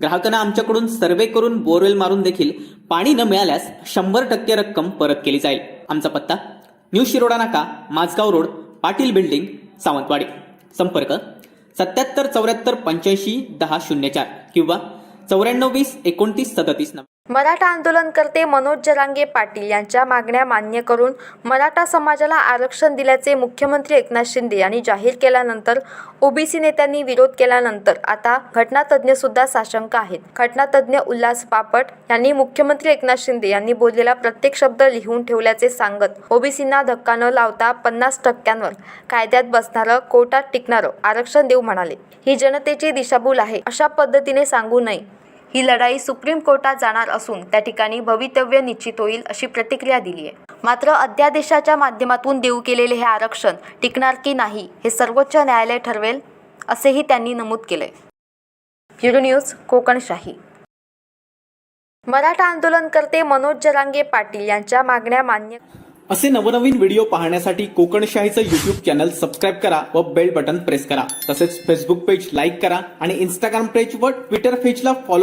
ग्राहकांना आमच्याकडून सर्वे करून बोरवेल मारून देखील पाणी न मिळाल्यास शंभर टक्के रक्कम परत केली जाईल. आमचा पत्ता न्यू शिरोडा नाका माझगाव रोड पाटील बिल्डिंग सावंतवाडी. संपर्क सत्याहत्तर चौऱ्याहत्तर पंच्याऐंशी दहा शून्य चार किंवा चौऱ्याण्णव वीस एकोणतीस सदतीस नंबर मराठा आंदोलनकर्ते मनोज जरांगे पाटील यांच्या मागण्या मान्य करून मराठा समाजाला आरक्षण दिल्याचे मुख्यमंत्री एकनाथ शिंदे यांनी जाहीर केल्यानंतर ओबीसी नेत्यांनी विरोध केल्यानंतर आता घटनातज्ञ सुद्धा साशंक आहेत. घटनातज्ञ उल्हास पापट यांनी मुख्यमंत्री एकनाथ शिंदे यांनी बोललेला प्रत्येक शब्द लिहून ठेवल्याचे सांगत ओबीसींना धक्का न लावता पन्नास टक्क्यांवर कायद्यात बसणारं कोर्टात टिकणारं आरक्षण देऊ म्हणाले. ही जनतेची दिशाभूल आहे अशा पद्धतीने सांगू नये. ही लढाई सुप्रीम कोर्टात जाणार असून त्या ठिकाणी भवितव्य निश्चित होईल अशी प्रतिक्रिया दिली आहे. मात्र अध्यादेशाच्या माध्यमातून देऊ केलेले हे आरक्षण टिकणार की नाही हे सर्वोच्च न्यायालय ठरवेल असेही त्यांनी नमूद केले ब्युरो न्यूज कोकणशाही. मराठा आंदोलनकर्ते मनोज जरांगे पाटील यांच्या मागण्या मान्य असे नवनवीन व्हिडिओ पाहण्यासाठी कोकणशाहीचं युट्यूब चॅनल सबस्क्राईब करा व बेल बटन प्रेस करा. तसेच फेसबुक पेज लाईक करा आणि इंस्टाग्राम पेज व ट्विटर पेजला फॉलो